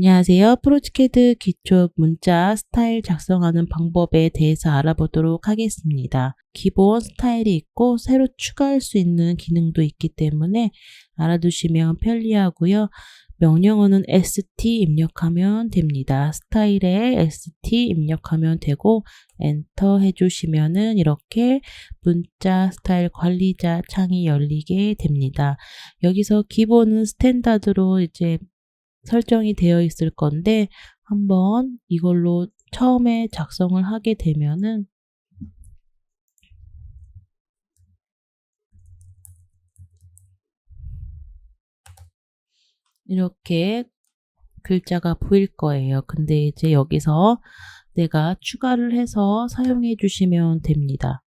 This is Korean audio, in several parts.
안녕하세요. 프로치캐드 기초 문자 스타일 작성하는 방법에 대해서 알아보도록 하겠습니다. 기본 스타일이 있고 새로 추가할 수 있는 기능도 있기 때문에 알아두시면 편리하고요. 명령어는 ST 입력하면 됩니다. 스타일에 ST 입력하면 되고 엔터 해주시면은 이렇게 문자 스타일 관리자 창이 열리게 됩니다. 여기서 기본은 스탠다드로 이제 설정이 되어 있을 건데 한번 이걸로 처음에 작성을 하게 되면은 이렇게 글자가 보일 거예요. 근데 이제 여기서 내가 추가를 해서 사용해 주시면 됩니다.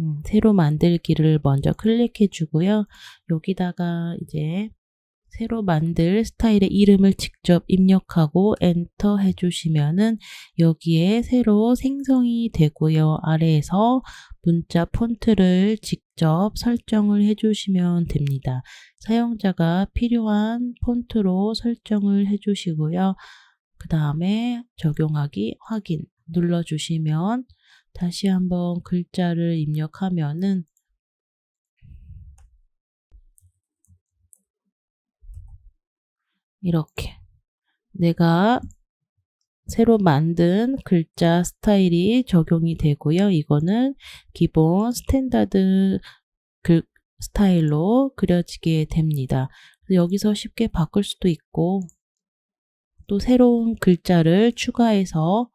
음, 새로 만들기를 먼저 클릭해 주고요. 여기다가 이제 새로 만들 스타일의 이름을 직접 입력하고 엔터 해주시면은 여기에 새로 생성이 되고요. 아래에서 문자 폰트를 직접 설정을 해주시면 됩니다. 사용자가 필요한 폰트로 설정을 해주시고요. 그 다음에 적용하기 확인 눌러주시면 다시 한번 글자를 입력하면은 이렇게 내가 새로 만든 글자 스타일이 적용이 되고요. 이거는 기본 스탠다드 글 스타일로 그려지게 됩니다. 여기서 쉽게 바꿀 수도 있고 또 새로운 글자를 추가해서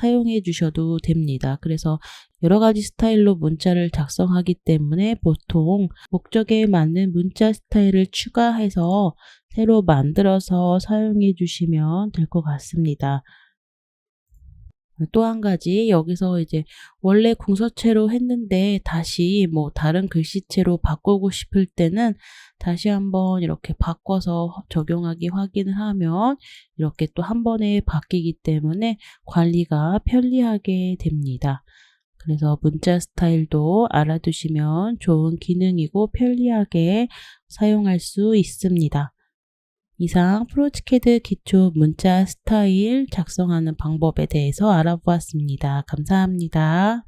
사용해 주셔도 됩니다. 그래서 여러 가지 스타일로 문자를 작성하기 때문에 보통 목적에 맞는 문자 스타일을 추가해서 새로 만들어서 사용해 주시면 될 것 같습니다. 또 한 가지 여기서 이제 원래 궁서체로 했는데 다시 뭐 다른 글씨체로 바꾸고 싶을 때는 다시 한번 이렇게 바꿔서 적용하기 확인을 하면 이렇게 또 한 번에 바뀌기 때문에 관리가 편리하게 됩니다. 그래서 문자 스타일도 알아두시면 좋은 기능이고 편리하게 사용할 수 있습니다. 이상 프로치캐드 기초 문자 스타일 작성하는 방법에 대해서 알아보았습니다. 감사합니다.